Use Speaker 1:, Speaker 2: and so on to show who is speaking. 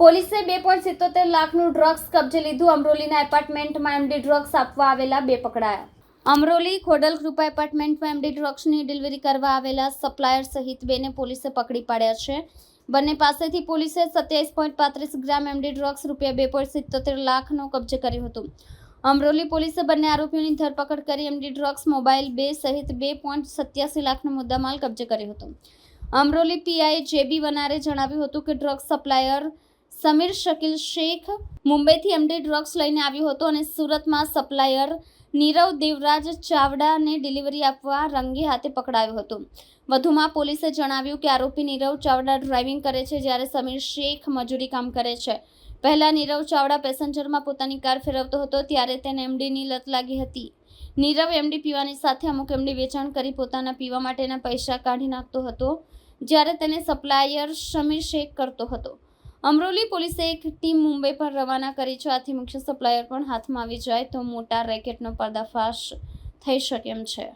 Speaker 1: પોલીસે બે પોઈન્ટ સિત્તોતેર લાખનું ડ્રગ્સ કબજે લીધું. અમરોલીના એપાર્ટમેન્ટમાં એમડી ડ્રગ્સ આપવા આવેલા બે પકડાયા. અમરોલી ખોડલ કૃપા એપાર્ટમેન્ટમાં એમડી ડ્રગ્સની ડિલિવરી કરવા આવેલા સપ્લાયર સહિત બેને પોલીસે પકડી પાડ્યા છે. બંને પાસેથી પોલીસે સત્યાવીસ પોઈન્ટ પાંત્રીસ ગ્રામ એમડી ડ્રગ્સ રૂપિયા બે પોઈન્ટ સિત્તોતેર લાખનો કબજે કર્યું હતું. અમરોલી પોલીસે બંને આરોપીઓની ધરપકડ કરી એમડી ડ્રગ્સ મોબાઈલ બે સહિત બે પોઈન્ટ સત્યાસી લાખનો મુદ્દામાલ કબજે કર્યો હતો. અમરોલી પીઆઈ જેબી વનારે જણાવ્યું હતું કે ડ્રગ્સ સપ્લાયર સમીર શકીલ શેખ મુંબઈથી એમડી ડ્રગ્સ લઈને આવ્યો હતો અને સુરતમાં સપ્લાયર નીરવ દેવરાજ ચાવડાને ડિલિવરી આપવા રંગે હાથે પકડાયો હતો. વધુમાં પોલીસે જણાવ્યું કે આરોપી નીરવ ચાવડા ડ્રાઇવિંગ કરે છે જ્યારે સમીર શેખ મજૂરી કામ કરે છે. પહેલાં નીરવ ચાવડા પેસેન્જરમાં પોતાની કાર ફેરવતો હતો, ત્યારે તેને એમડીની લત લાગી હતી. નીરવ એમડી પીવાની સાથે અમુક એમડી વેચાણ કરી પોતાના પીવા માટેના પૈસા કાઢી નાખતો હતો, જ્યારે તેને સપ્લાયર સમીર શેખ કરતો હતો. અમરોલી પોલીસે એક ટીમ મુંબઈ પર રવાના કરી છે. આથી મુખ્ય સપ્લાયર પણ હાથમાં આવી જાય તો મોટા રેકેટનો પર્દાફાશ થઈ શકે એમ છે.